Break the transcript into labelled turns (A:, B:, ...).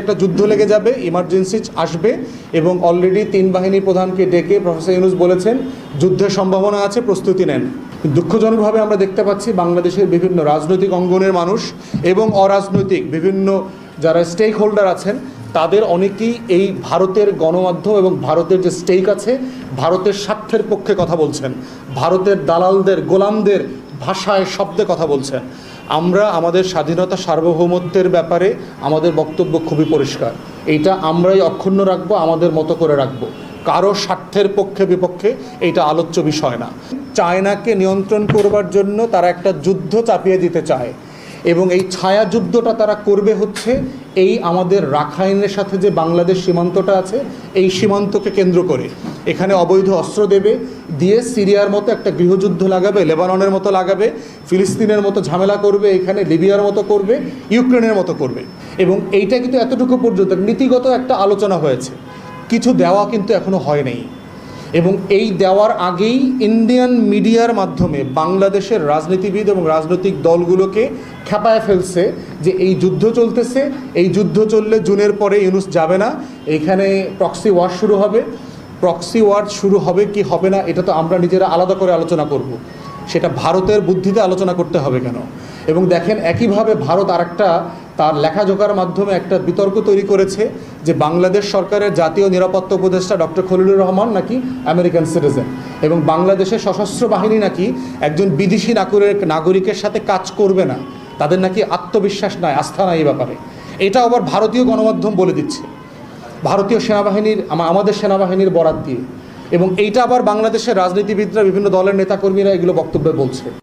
A: একটা যুদ্ধ লেগে যাবে ইমার্জেন্সি আসবে এবং অলরেডি তিন বাহিনী প্রধানকে ডেকে প্রফেসর ইউনুস বলেছেন, যুদ্ধের সম্ভাবনা আছে, প্রস্তুতি নেন। দুঃখজনকভাবে আমরা দেখতে পাচ্ছি বাংলাদেশের বিভিন্ন রাজনৈতিক অঙ্গনের মানুষ এবং অরাজনৈতিক বিভিন্ন যারা স্টেক হোল্ডার আছেন, তাদের অনেকেই এই ভারতের গণমাধ্যম এবং ভারতের যে স্টেক আছে, ভারতের স্বার্থের পক্ষে কথা বলছেন। ভারতের দালালদের, গোলামদের ভাষায় শব্দে কথা বলছেন আমরা আমাদের স্বাধীনতা সার্বভৌমত্বের ব্যাপারে আমাদের বক্তব্য খুবই পরিষ্কার। এইটা আমরাই অক্ষুণ্ণ রাখব, আমাদের মতো করে রাখব। কারও স্বার্থের পক্ষে বিপক্ষে এটা আলোচ্য বিষয় না। চায়নাকে নিয়ন্ত্রণ করবার জন্য তারা একটা যুদ্ধ চাপিয়ে দিতে চায় এবং এই ছায়া যুদ্ধটা তারা করবে হচ্ছে এই আমাদের রাখাইনের সাথে যে বাংলাদেশ সীমান্তটা আছে, এই সীমান্তকে কেন্দ্র করে। এখানে অবৈধ অস্ত্র দেবে, দিয়ে সিরিয়ার মতো একটা গৃহযুদ্ধ লাগাবে, লেবাননের মতো লাগাবে, ফিলিস্তিনের মতো ঝামেলা করবে, এখানে লিবিয়ার মতো করবে, ইউক্রেনের মতো করবে। এবং এইটা কিন্তু এতটুকু পর্যন্ত নীতিগত একটা আলোচনা হয়েছে। কিছু দেওয়া কিন্তু এখনও হয় নাই। এবং এই দেওয়ার আগেই ইন্ডিয়ান মিডিয়ার মাধ্যমে বাংলাদেশের রাজনীতিবিদ এবং রাজনৈতিক দলগুলোকে খেপায় ফেলছে যে এই যুদ্ধ চলতেছে, এই যুদ্ধ চললে জুনের পরে ইউনুস যাবে না এইখানে প্রক্সি ওয়ার শুরু হবে। প্রক্সি ওয়ার শুরু হবে কি হবে না, এটা তো আমরা নিজেরা আলাদা করে আলোচনা করব। সেটা ভারতের বুদ্ধিতে আলোচনা করতে হবে কেন? এবং দেখেন একইভাবে ভারত আরেকটা তার লেখাজোকার মাধ্যমে একটা বিতর্ক তৈরি করেছে যে বাংলাদেশ সরকারের জাতীয় নিরাপত্তা উপদেষ্টা ডক্টর খলিলুর রহমান নাকি আমেরিকান সিটিজেন। এবং বাংলাদেশের সশস্ত্র বাহিনী নাকি একজন বিদেশি নাগরিক নাগরিকের সাথে কাজ করবে না। তাদের নাকি আত্মবিশ্বাস নাই, আস্থা নাই এই ব্যাপারে। এটা আবার ভারতীয় গণমাধ্যম বলে দিচ্ছে। ভারতীয় সেনাবাহিনীর আমাদের সেনাবাহিনীর বরাত দিয়ে। এবং এইটা আবার বাংলাদেশের রাজনীতিবিদরা, বিভিন্ন দলের নেতাকর্মীরা এগুলো বক্তব্যে বলছে।